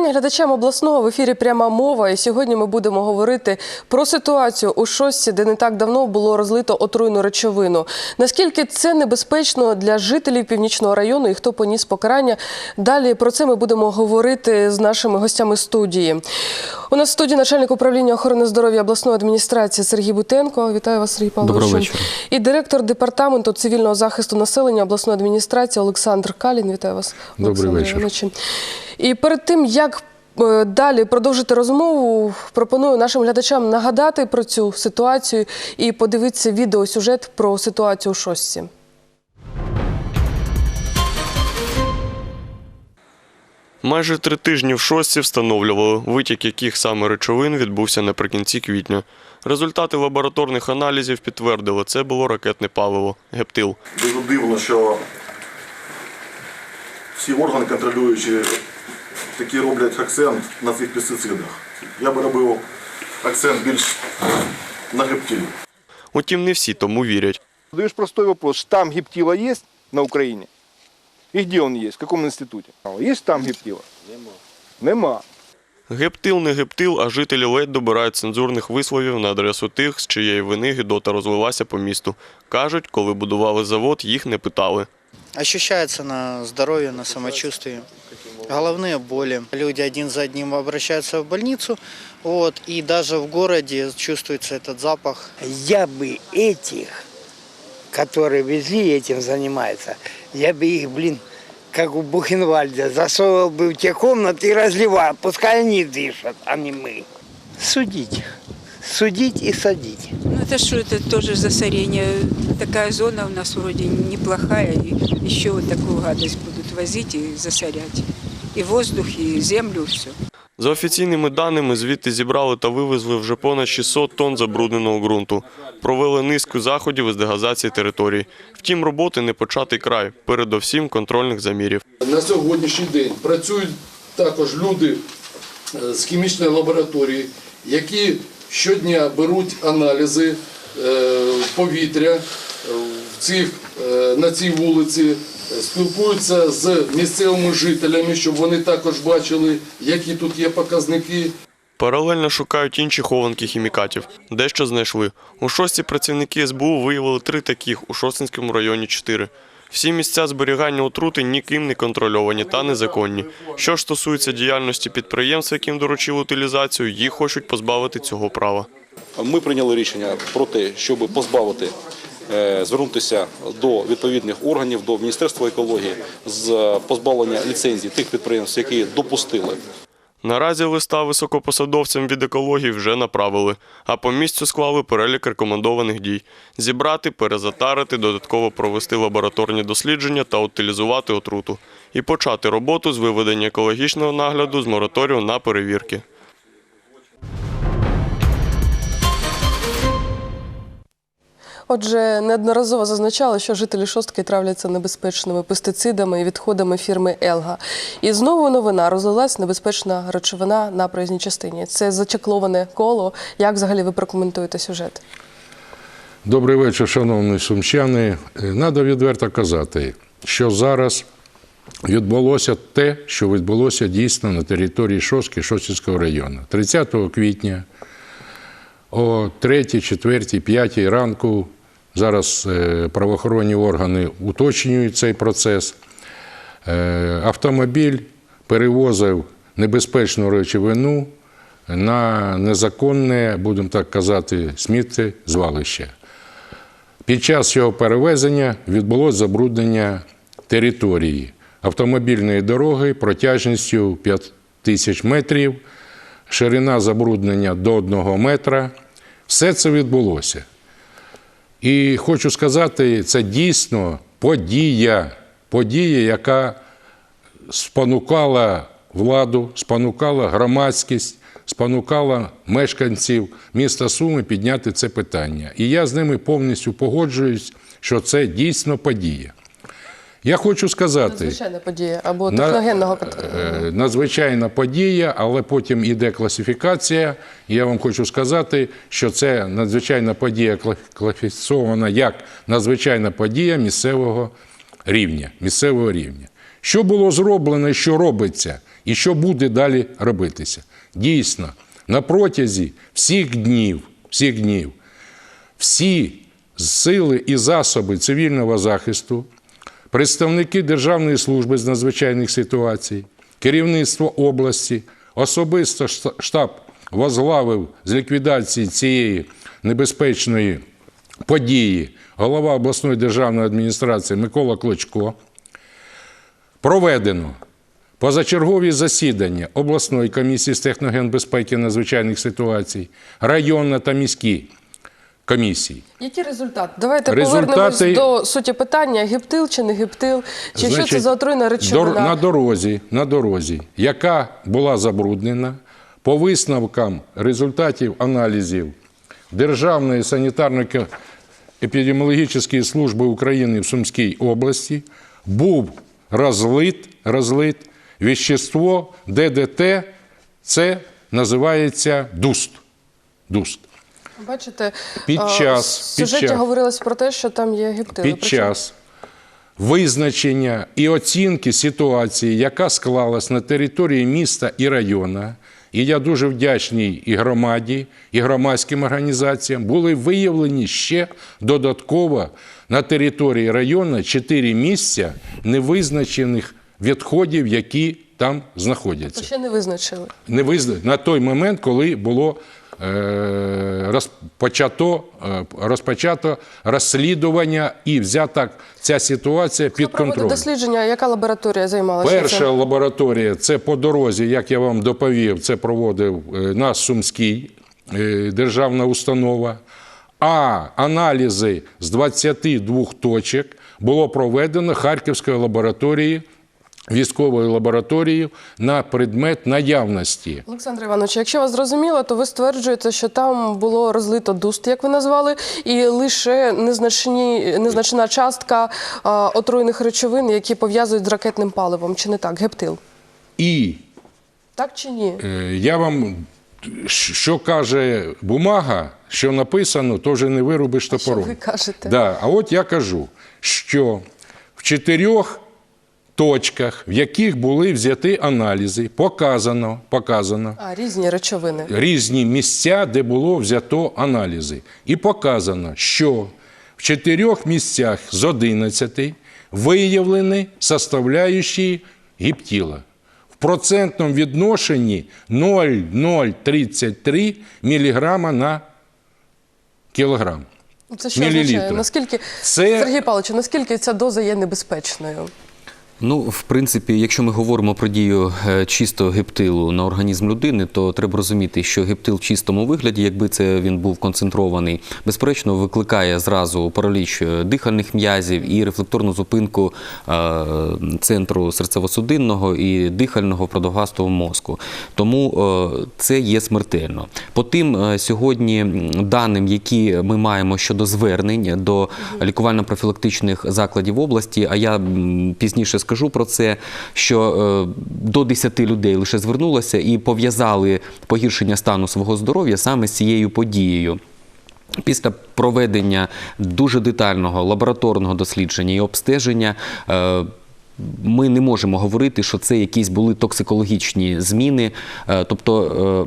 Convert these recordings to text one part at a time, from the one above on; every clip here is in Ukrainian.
Вітання глядачам обласного в ефірі пряма мова. І сьогодні ми будемо говорити про ситуацію у шостці, де не так давно було розлито отруйну речовину. Наскільки це небезпечно для жителів північного району і хто поніс покарання? Далі про це ми будемо говорити з нашими гостями студії. У нас в студії начальник управління охорони здоров'я обласної адміністрації Сергій Бутенко. Вітаю вас, Сергій Павлович. Доброго вечора. І директор департаменту цивільного захисту населення обласної адміністрації Олександр Калін. Вітаю вас. Добрий Олександре вечір. І перед тим як е, далі продовжити розмову, пропоную нашим глядачам нагадати про цю ситуацію і подивитися відеосюжет про ситуацію у шостці. Майже три тижні в шостці встановлювали, витік яких саме речовин відбувся наприкінці квітня. Результати лабораторних аналізів підтвердили, це було ракетне паливо гептил. Дуже дивно, що всі органи контролюючі такі роблять акцент на цих пестицидах. Я би робив акцент більш на гептилі. Утім, не всі тому вірять. Задаешь простой вопрос. Штамм гептила есть на Украине? И где он есть? В каком институте? Есть штамм гептила? Нема. Нема. Гептил не гептил, а жителі ледь добирають цензурних висловів на адресу тих, з чиєї вини гідота розлилася по місту. Кажуть, коли будували завод, їх не питали. Ощущается на здоровье, на самочувствии. Головные боли. Люди один за одним обращаются в больницу, вот, и даже в городе чувствуется этот запах. я бы этих, которые везли этим занимаются, я бы их, блин, как у Бухенвальда, засовывал бы в те комнаты и разливал. Пускай они дышат, а не мы. Судить. их. Судить и садить. Ну это что, это тоже засорение. Такая зона у нас вроде неплохая, и еще вот такую гадость будут возить и засорять. И воздух, и землю, все. За офіційними даними, звідти зібрали та вивезли вже понад 600 тонн забрудненого ґрунту. Провели низку заходів із дегазації територій. Втім, роботи не початий край, передовсім контрольних замірів. На сьогоднішній день працюють також люди е, з хімічної лабораторії, які щодня беруть аналізи е, повітря е, в цих, на цій вулиці, спілкуються з місцевими жителями, щоб вони також бачили, які тут є показники. Паралельно шукають інші хованки хімікатів. Дещо знайшли. У шості працівники СБУ виявили три таких, у Шостинському районі чотири. Всі місця зберігання отрути ніким не контрольовані та незаконні. Що ж стосується діяльності підприємств, яким доручили утилізацію, їх хочуть позбавити цього права. Ми прийняли рішення про те, щоб позбавити, звернутися до відповідних органів, до Міністерства екології з позбавлення ліцензій тих підприємств, які допустили. Наразі листа високопосадовцям від екології вже направили, а по місцю склали перелік рекомендованих дій: зібрати, перезатарити, додатково провести лабораторні дослідження та утилізувати отруту, і почати роботу з виведення екологічного нагляду з мораторію на перевірки. Отже, неодноразово зазначали, що жителі шостки травляться небезпечними пестицидами і відходами фірми Елга. І знову новина розлилась небезпечна речовина на проїзній частині. Це зачекловане коло. Як взагалі ви прокоментуєте сюжет? Добрий вечір, шановні сумчани. Надо відверто казати, що зараз відбулося те, що відбулося дійсно на території Шостки Шостинського району. 30 квітня о 3, 4, 5 ранку зараз е, правоохоронні органи уточнюють цей процес. Е, Автомобіль перевозив небезпечну речовину на незаконне, будемо так казати, сміттєзвалище. Під час цього перевезення відбулося забруднення території автомобільної дороги протяжністю 5 тисяч метрів, ширина забруднення до 1 метра. Все це відбулося. І хочу сказати, це дійсно подія, подія, яка спонукала владу, спонукала громадськість, спонукала мешканців міста Суми підняти це питання. І я з ними повністю погоджуюсь, що це дійсно подія. Я хочу сказати, Надзвичайна подія або техногенного е, надзвичайна подія, але потім іде класифікація. І я вам хочу сказати, що це надзвичайна подія кла- класифікована як надзвичайна подія місцевого рівня. Місцевого рівня. Що було зроблено що робиться? І що буде далі робитися? Дійсно, на протязі всіх днів, всіх днів, всі сили і засоби цивільного захисту, представники Державної служби з надзвичайних ситуацій, керівництво області, особисто штаб возглавив з ліквідації цієї небезпечної події голова обласної державної адміністрації Микола Клочко. Проведено позачергові засідання обласної комісії з техногенбезпеки надзвичайних ситуацій, районна та міські комісії. Які результати? Давайте Результати- повернемось до суті питання: гептил чи не гептил, чи що це Значить, за отруйна речовина? дор- на дорозі, на дорозі, яка була забруднена, по висновкам результатів аналізів Державної санітарно-епідеміологічної служби України в Сумській області був розлит, розлит вещество ДДТ, це називається дуст. Дуст. Бачите, Під час- в під сюжеті час. говорилось про те, що там є гептил. під час визначення і оцінки ситуації, яка склалась на території міста і району, і я дуже вдячний і громаді, і громадським організаціям, були виявлені ще додатково на території району чотири місця невизначених відходів, які там знаходяться Ще не визначили. не визна... на той момент, коли було е... розпочато, е... розпочато розслідування і взята ця ситуація під контроль. дослідження, яка лабораторія займалася? Перша цим? лабораторія це по дорозі, як я вам доповів, це проводив е, наш Сумський е, державна установа. А аналізи з 22 точок було проведено Харківською лабораторією, військовою лабораторією на предмет наявності Олександр Іванович, якщо вас зрозуміла, то ви стверджуєте, що там було розлито дуст, як ви назвали, і лише незначні, незначна частка а, отруйних речовин, які пов'язують з ракетним паливом. Чи не так? Гептил. і Так чи ні? Е, Я вам, що каже бумага, що написано, то вже не вирубиш Що ви кажете? Да, а от я кажу, що в чотирьох точках, в яких були взяті аналізи, показано, показано А, різні речовини. різні місця, де було взято аналізи. І показано, що в чотирьох місцях з 11 виявлені составляючі гіптіла. В процентному відношенні 0,033 мг на кілограм. Це що означає? Наскільки Це- Сергій Павлович, наскільки ця доза є небезпечною? Ну, в принципі, якщо ми говоримо про дію е, чисто гептилу на організм людини, то треба розуміти, що гептил в чистому вигляді, якби це він був концентрований, безперечно, викликає зразу параліч е, дихальних м'язів і рефлекторну зупинку е, центру серцево-судинного і дихального продовгастого мозку. Тому це є смертельно. По тим сьогодні даним, які ми маємо щодо звернень до лікувально-профілактичних закладів області, а я пізніше скажу про це, що е, до 10 людей лише звернулося і пов'язали погіршення стану свого здоров'я саме з цією подією. Після проведення дуже детального лабораторного дослідження і обстеження. е, Ми не можемо говорити, що це якісь були токсикологічні зміни. Е, Тобто,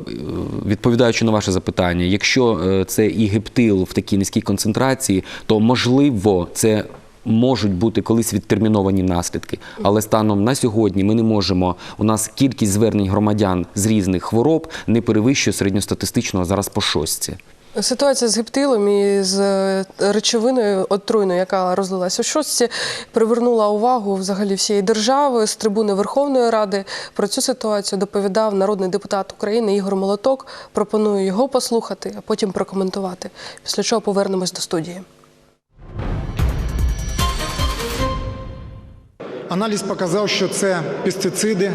відповідаючи на ваше запитання, якщо це і гептил в такій низькій концентрації, то можливо це можуть бути колись відтерміновані наслідки. Але станом на сьогодні ми не можемо. У нас кількість звернень громадян з різних хвороб не перевищує середньостатистичного зараз по шостці. Ситуація з гептилом і з е, речовиною отруйною, яка розлилася у шостці, привернула увагу взагалі всієї держави з трибуни Верховної Ради. Про цю ситуацію доповідав народний депутат України Ігор Молоток. Пропоную його послухати, а потім прокоментувати. Після чого повернемось до студії. Аналіз показав, що це пестициди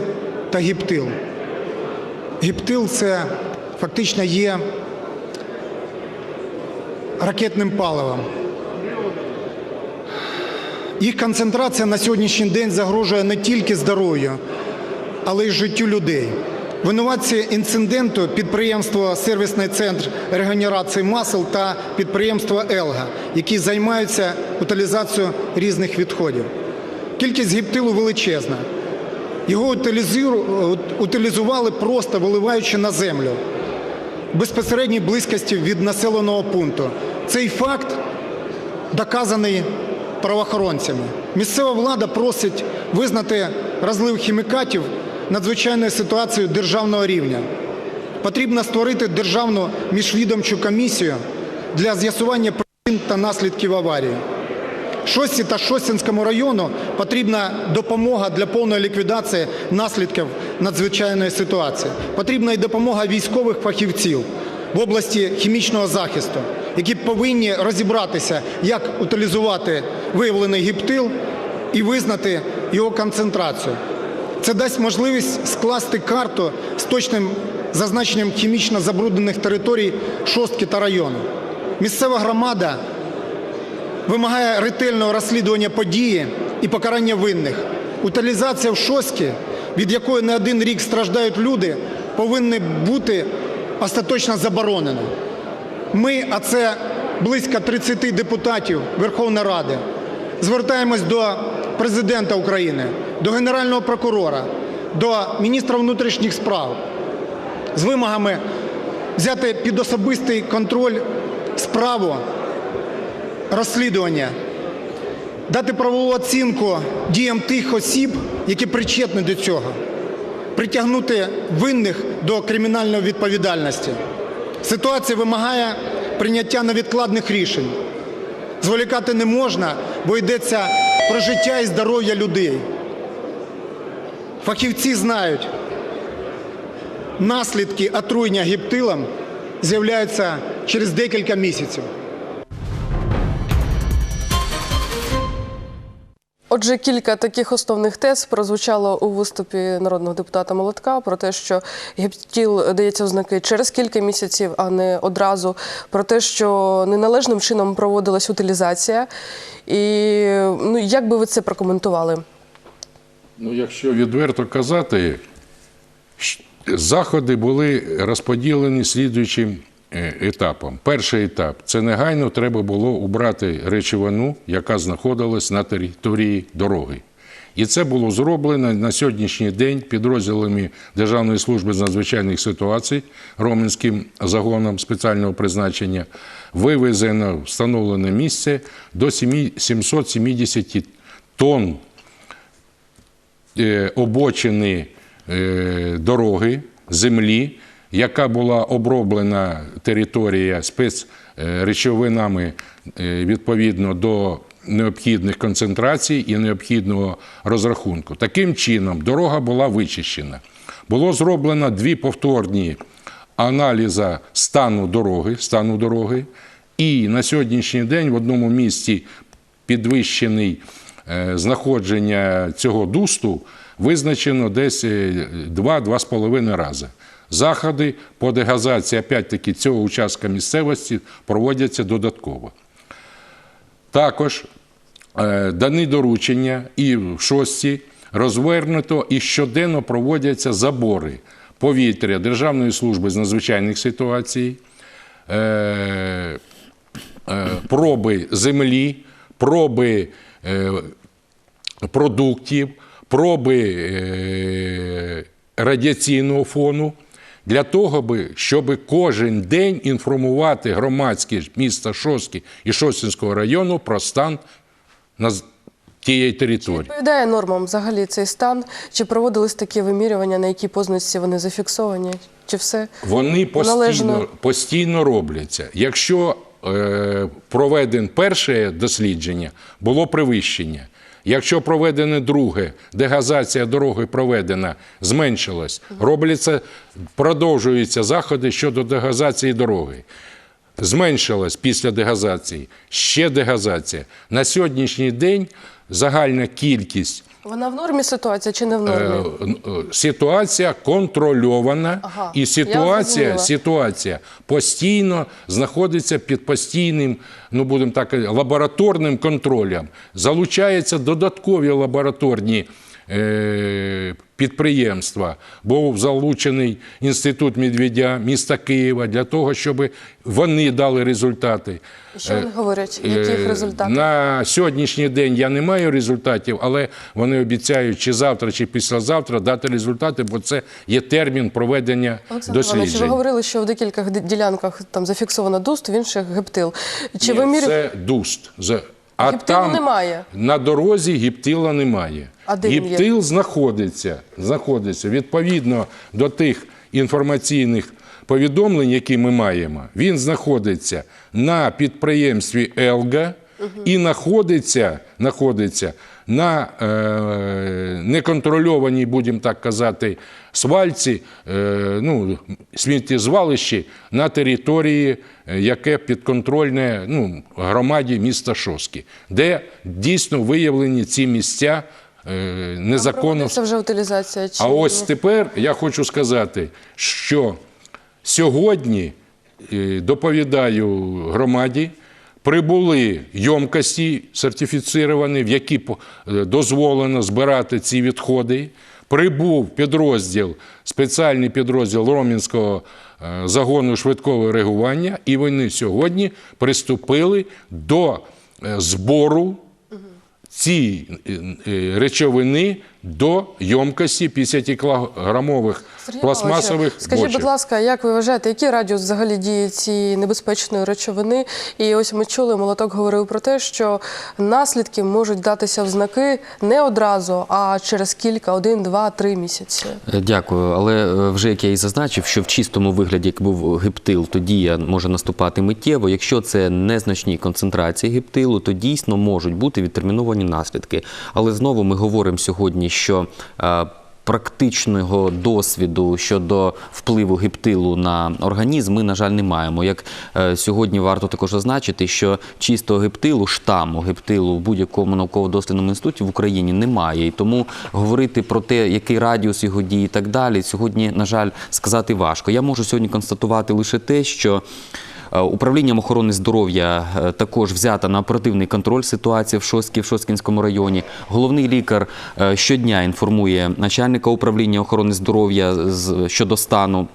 та гіптил. Гіптил це фактично є ракетним паливом. Їх концентрація на сьогоднішній день загрожує не тільки здоров'ю, але й життю людей. Винуватці інциденту підприємство Сервісний центр регенерації масел та підприємство Елга, які займаються утилізацією різних відходів. Кількість гіптилу величезна. Його утилізували просто виливаючи на землю безпосередній близькості від населеного пункту. Цей факт доказаний правоохоронцями. Місцева влада просить визнати розлив хімікатів надзвичайною ситуацією державного рівня. Потрібно створити державну міжвідомчу комісію для з'ясування причин та наслідків аварії. Шості та Шостінському району потрібна допомога для повної ліквідації наслідків надзвичайної ситуації. Потрібна і допомога військових фахівців в області хімічного захисту, які повинні розібратися, як утилізувати виявлений гіптил і визнати його концентрацію. Це дасть можливість скласти карту з точним зазначенням хімічно забруднених територій шостки та району. Місцева громада вимагає ретельного розслідування події і покарання винних. Утилізація в шостці, від якої не один рік страждають люди, повинна бути остаточно заборонена. Ми, а це близько 30 депутатів Верховної Ради, звертаємось до президента України, до Генерального прокурора, до міністра внутрішніх справ з вимогами взяти під особистий контроль справу розслідування, дати правову оцінку діям тих осіб, які причетні до цього, притягнути винних до кримінальної відповідальності. Ситуація вимагає прийняття невідкладних рішень. Зволікати не можна, бо йдеться про життя і здоров'я людей. Фахівці знають, наслідки отруєння гіптилом з'являються через декілька місяців. Отже, кілька таких основних тез прозвучало у виступі народного депутата Молотка про те, що гептіл дається ознаки через кілька місяців, а не одразу. Про те, що неналежним чином проводилась утилізація. І ну як би ви це прокоментували? Ну, якщо відверто казати, заходи були розподілені слідуючим е, етапом. Перший етап це негайно треба було убрати речовину, яка знаходилась на території дороги. І це було зроблено на сьогоднішній день підрозділами Державної служби з надзвичайних ситуацій Роменським загоном спеціального призначення. Вивезено встановлене місце до 7 770 тонн е, обочини е, дороги, землі, яка була оброблена територія спецречовинами е, відповідно до необхідних концентрацій і необхідного розрахунку. Таким чином, дорога була вичищена. Було зроблено дві повторні аналізи стану дороги, стану дороги, і на сьогоднішній день в одному місці підвищений е, знаходження цього дусту визначено десь е, 2-2,5 рази. Заходи по дегазації, опять-таки, цього участка місцевості проводяться додатково. Також е, дані доручення і в шості розвернуто і щоденно проводяться забори повітря Державної служби з надзвичайних ситуацій, е, е, проби землі, проби продуктів, проби радіаційного фону. Для того, би, щоб кожен день інформувати громадськість міста Шостки і Шостинського району про стан на тієї території. Відповідає нормам взагалі цей стан? Чи проводились такі вимірювання, на якій позначці вони зафіксовані? Чи все Вони постійно, належно? постійно робляться. Якщо е, проведено перше дослідження, було перевищення. Якщо проведене друге, дегазація дороги проведена, зменшилась, робляться, продовжуються заходи щодо дегазації дороги. Зменшилась після дегазації, ще дегазація. На сьогоднішній день загальна кількість Вона в нормі ситуація чи не в нормі? Е, е, Ситуація контрольована, Ага, і ситуація, ситуація постійно знаходиться під постійним, ну будемо так, лабораторним контролем. Залучаються додаткові лабораторні підприємства був залучений інститут Медведя міста Києва для того, щоб вони дали результати. Що вони Е, говорять? Які їх Е. На сьогоднішній день я не маю результатів, але вони обіцяють чи завтра, чи післязавтра дати результати, бо це є термін проведення Олександр Іванович, ви говорили, що в декількох ділянках там зафіксовано дуст, в інших гептил. Чи Ні, вимірю... Це дуст. А Гептилу там немає? на дорозі гіптила немає. А де він є? Гіптил знаходиться, знаходиться відповідно до тих інформаційних повідомлень, які ми маємо. Він знаходиться на підприємстві Елга і знаходиться, знаходиться на е, неконтрольованій, будемо так казати, свальці, е, ну, сміттєзвалищі на території, е, яке підконтрольне ну, громаді міста Шоски, де дійсно виявлені ці місця е, незаконно. Це вже утилізація? Чи... А ось тепер я хочу сказати, що сьогодні доповідаю громаді. Прибули йомкості сертифіціровані, в які дозволено збирати ці відходи. Прибув підрозділ, спеціальний підрозділ Ромінського е, загону швидкого реагування, і вони сьогодні приступили до е, збору ці е, речовини до йомкості 50-кілограмових Сергій пластмасових Скажіть, бочок. будь ласка, як ви вважаєте, який радіус взагалі дії цієї небезпечної речовини? І ось ми чули, молоток говорив про те, що наслідки можуть датися в знаки не одразу, а через кілька, один, два, три місяці. Е, Дякую, але е, вже як я і зазначив, що в чистому вигляді, як був гептил, то дія може наступати миттєво. Якщо це незначні концентрації гептилу, то дійсно можуть бути відтерміновані наслідки. Але знову ми говоримо сьогодні, що е, Практичного досвіду щодо впливу гептилу на організм ми, на жаль, не маємо. Як е, сьогодні варто також зазначити, що чистого гептилу, штаму гептилу в будь-якому науково-дослідному інституті в Україні немає. І тому говорити про те, який радіус його дії і так далі, сьогодні, на жаль, сказати важко. Я можу сьогодні констатувати лише те, що Управлінням охорони здоров'я е, також взята на оперативний контроль ситуації в Шоскі, в Шоскінському районі. Головний лікар е, щодня інформує начальника управління охорони здоров'я щодо стану.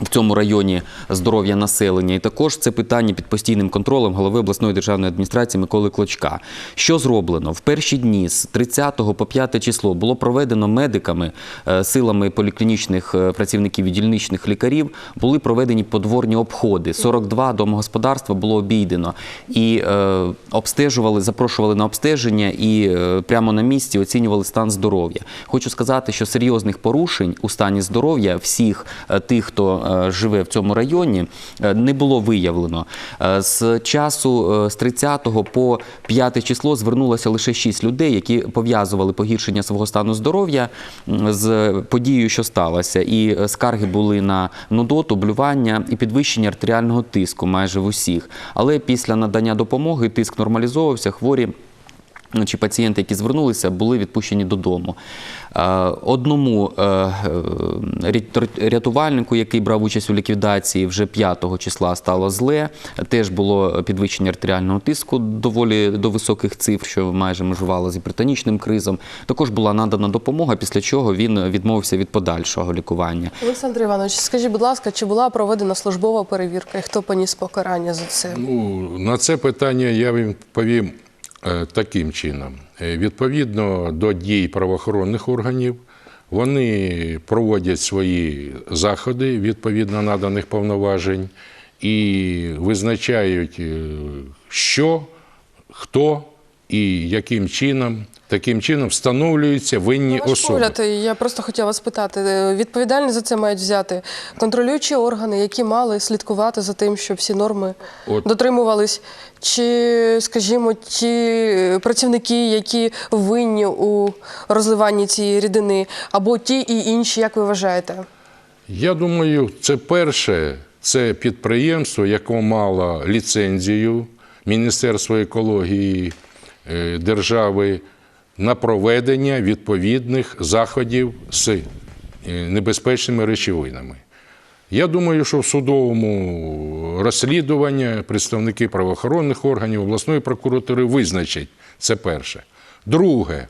В цьому районі здоров'я населення, і також це питання під постійним контролем голови обласної державної адміністрації Миколи Клочка. Що зроблено в перші дні з 30 по 5 число було проведено медиками, е, силами поліклінічних е, працівників і дільничних лікарів. Були проведені подворні обходи. 42 домогосподарства було обійдено і е, обстежували, запрошували на обстеження і е, прямо на місці оцінювали стан здоров'я. Хочу сказати, що серйозних порушень у стані здоров'я всіх е, тих, хто е, живе в цьому районі, е, не було виявлено. Е, З часу з 30 по 5 число звернулося лише 6 людей, які пов'язували погіршення свого стану здоров'я з подією, що сталося. І скарги були на нудоту, блювання і підвищення артеріального тиску майже в усіх. Але після надання допомоги тиск нормалізовувався, хворі чи пацієнти, які звернулися, були відпущені додому. Е, Одному е, е, ря- рятувальнику, який брав участь у ліквідації, вже 5 числа стало зле. Теж було підвищення артеріального тиску доволі до високих цифр, що майже межувало з гіпертонічним кризом. Також була надана допомога, після чого він відмовився від подальшого лікування. Олександр Іванович, скажіть, будь ласка, чи була проведена службова перевірка і хто поніс покарання за це? Ну, на це питання я відповім е, таким чином. Е, Відповідно до дій правоохоронних органів, вони проводять свої заходи відповідно наданих повноважень і визначають, е, що, хто і яким чином. Таким чином встановлюються винні На ваш особи. погляд, я просто хотіла вас питати, е, відповідальність за це мають взяти контролюючі органи, які мали слідкувати за тим, щоб всі норми От. дотримувались, чи, скажімо, ті е, працівники, які винні у розливанні цієї рідини, або ті і інші, як ви вважаєте? Я думаю, це перше, це підприємство, яке мало ліцензію Міністерства екології е, держави на проведення відповідних заходів з е, небезпечними речовинами. Я думаю, що в судовому розслідуванні представники правоохоронних органів обласної прокуратури визначать це перше. Друге,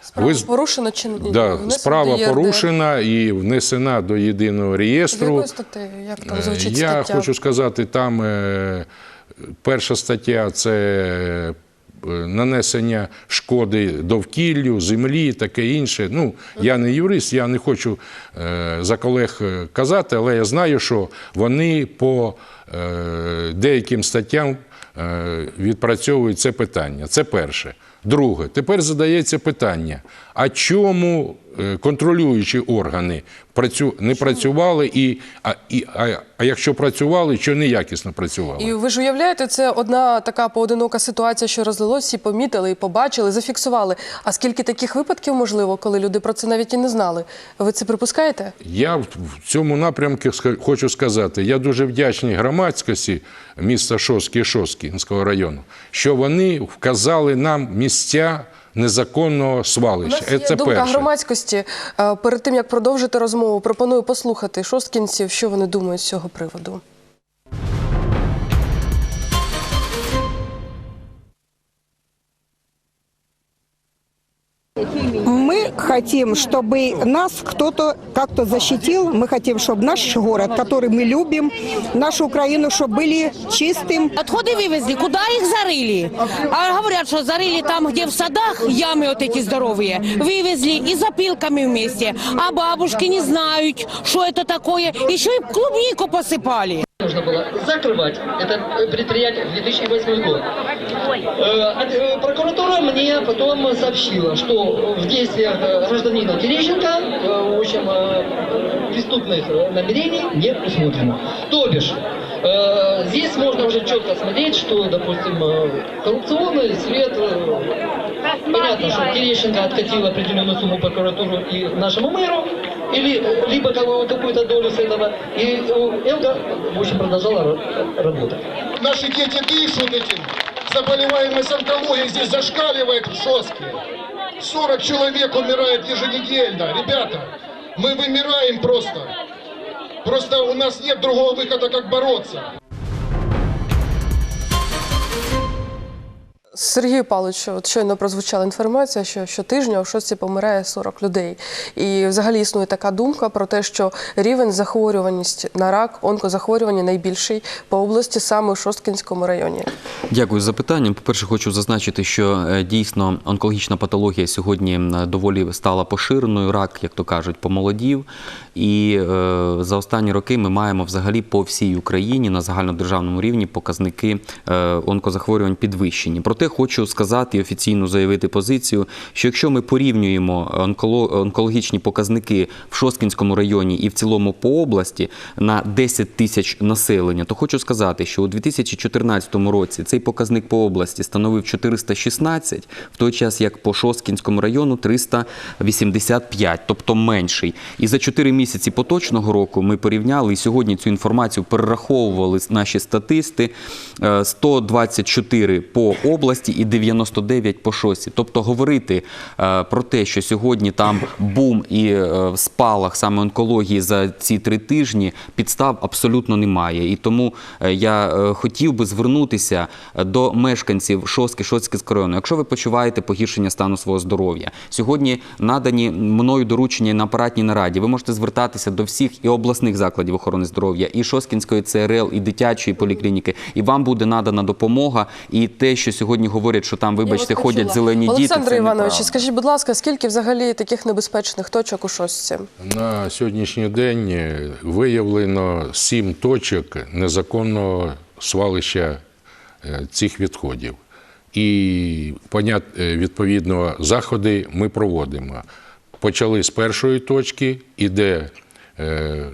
Справа Ви порушена чи? Да, справа порушена і внесена до єдиного реєстру. статтею? Як там Е, звучить Я стаття? хочу сказати, там е, перша стаття це нанесення шкоди довкіллю, землі, таке інше. Ну, я не юрист, я не хочу е, за колег е, казати, але я знаю, що вони по е, деяким статтям е, відпрацьовують це питання. Це перше. Друге, тепер задається питання: а чому е, контролюючі органи працю... не працювали, і, а, і, а, а якщо працювали, що неякісно працювали? І ви ж уявляєте, це одна така поодинока ситуація, що розлилось, всі помітили і побачили, зафіксували. А скільки таких випадків можливо, коли люди про це навіть і не знали? Ви це припускаєте? Я в цьому напрямку хочу сказати, я дуже вдячний громадськості міста Шостки і Шосткінського району, що вони вказали нам місця незаконного У свалища. нас є Це думка перше. громадськості. Е, Перед тим як продовжити розмову, пропоную послухати шосткінців, що вони думають з цього приводу. хотим, чтобы нас кто-то как-то защитил. Мы хотим, чтобы наш город, который мы любим, нашу Украину, чтобы были чистым. Отходы вывезли, куда их зарыли? А говорят, что зарыли там, где в садах ямы вот эти здоровые, вывезли и запилками вместе. А бабушки не знают, что это такое. Еще и клубнику посыпали. Нужно было закрывать это предприятие в 2008 год. Э, э, Прокуратура мне потом сообщила, что в действиях э, гражданина Терещенко, э, в общем, э, преступных э, намерений не усмотрено. То бишь, э, здесь можно уже четко смотреть, что, допустим, э, коррупционный след э, Понятно, что Терещенко откатил определенную сумму прокуратуру и нашему мэру, или либо какую-то долю с этого, и Элга, в продолжала ра- работать. Наши дети дышат этим. Заболеваемость онкологии здесь зашкаливает Шостке. 40 человек умирает еженедельно. Ребята, мы вымираем просто. Просто у нас нет другого выхода, как бороться. Сергію Павловичу, от щойно прозвучала інформація, що щотижня у шостці помирає 40 людей. І взагалі існує така думка про те, що рівень захворюваність на рак, онкозахворювання найбільший по області саме у Шосткінському районі. Дякую за питання. По-перше, хочу зазначити, що е, дійсно онкологічна патологія сьогодні доволі стала поширеною. Рак, як то кажуть, помолодів. І е, за останні роки ми маємо взагалі по всій Україні на загальнодержавному рівні показники е, онкозахворювань підвищені. Проте хочу сказати і офіційно заявити позицію, що якщо ми порівнюємо онкологічні показники в Шосткінському районі і в цілому по області на 10 тисяч населення, то хочу сказати, що у 2014 році цей показник по області становив 416, в той час як по Шосткінському району 385, тобто менший. І за 4 місяці поточного року ми порівняли і сьогодні цю інформацію перераховували наші статисти. Е, 124 по області і 99 по шості. Тобто говорити е, про те, що сьогодні там бум і е, спалах саме онкології за ці три тижні, підстав абсолютно немає. І тому е, я хотів би звернутися до мешканців Шостки, Шостського району. Якщо ви почуваєте погіршення стану свого здоров'я, сьогодні надані мною доручення на апаратній нараді. Ви можете звертатися до всіх і обласних закладів охорони здоров'я, і Шосткінської ЦРЛ, і дитячої поліклініки, і вам буде надана допомога. І те, що сьогодні говорять, що там, вибачте, ходять зелені діти. Олександр це Іванович, неправда. скажіть, будь ласка, скільки взагалі таких небезпечних точок у шостці? На сьогоднішній день е, виявлено сім точок незаконного свалища е, цих відходів. І понят, е, відповідно заходи ми проводимо. Почали з першої точки, іде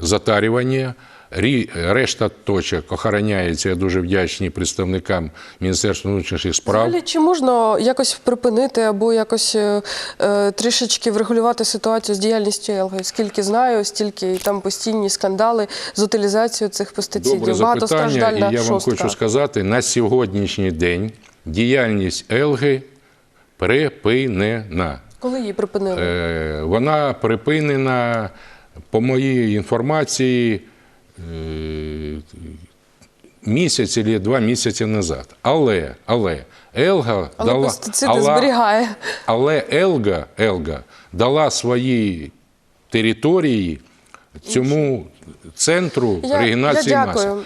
затарювання. Решта точок охороняється. Я дуже вдячний представникам Міністерства внутрішніх справ. Взагалі, чи можна якось припинити або якось е, е, трішечки врегулювати ситуацію з діяльністю Елги? Скільки знаю, стільки і там постійні скандали з утилізацією цих пестицидів. Добре запитання, і я вам шостка. хочу сказати, на сьогоднішній день діяльність Елги припинена. Коли її припинили? Е, Вона припинена, по моїй інформації, місяць або два місяці назад. Але, але Елга Але дала але- зберігає. але Елга, Елга дала свої території цьому центру Я- регенерації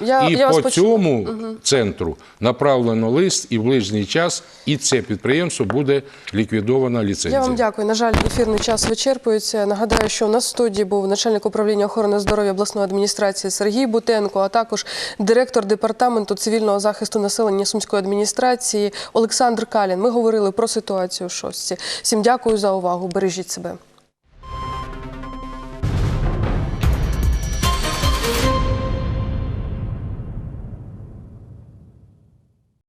я і я по цьому центру направлено лист, і в ближній час і це підприємство буде ліквідована ліцензія. Я вам дякую. На жаль, ефірний час вичерпується. Нагадаю, що у нас в студії був начальник управління охорони здоров'я обласної адміністрації Сергій Бутенко, а також директор департаменту цивільного захисту населення Сумської адміністрації Олександр Калін. Ми говорили про ситуацію в шостці. Всім дякую за увагу. Бережіть себе.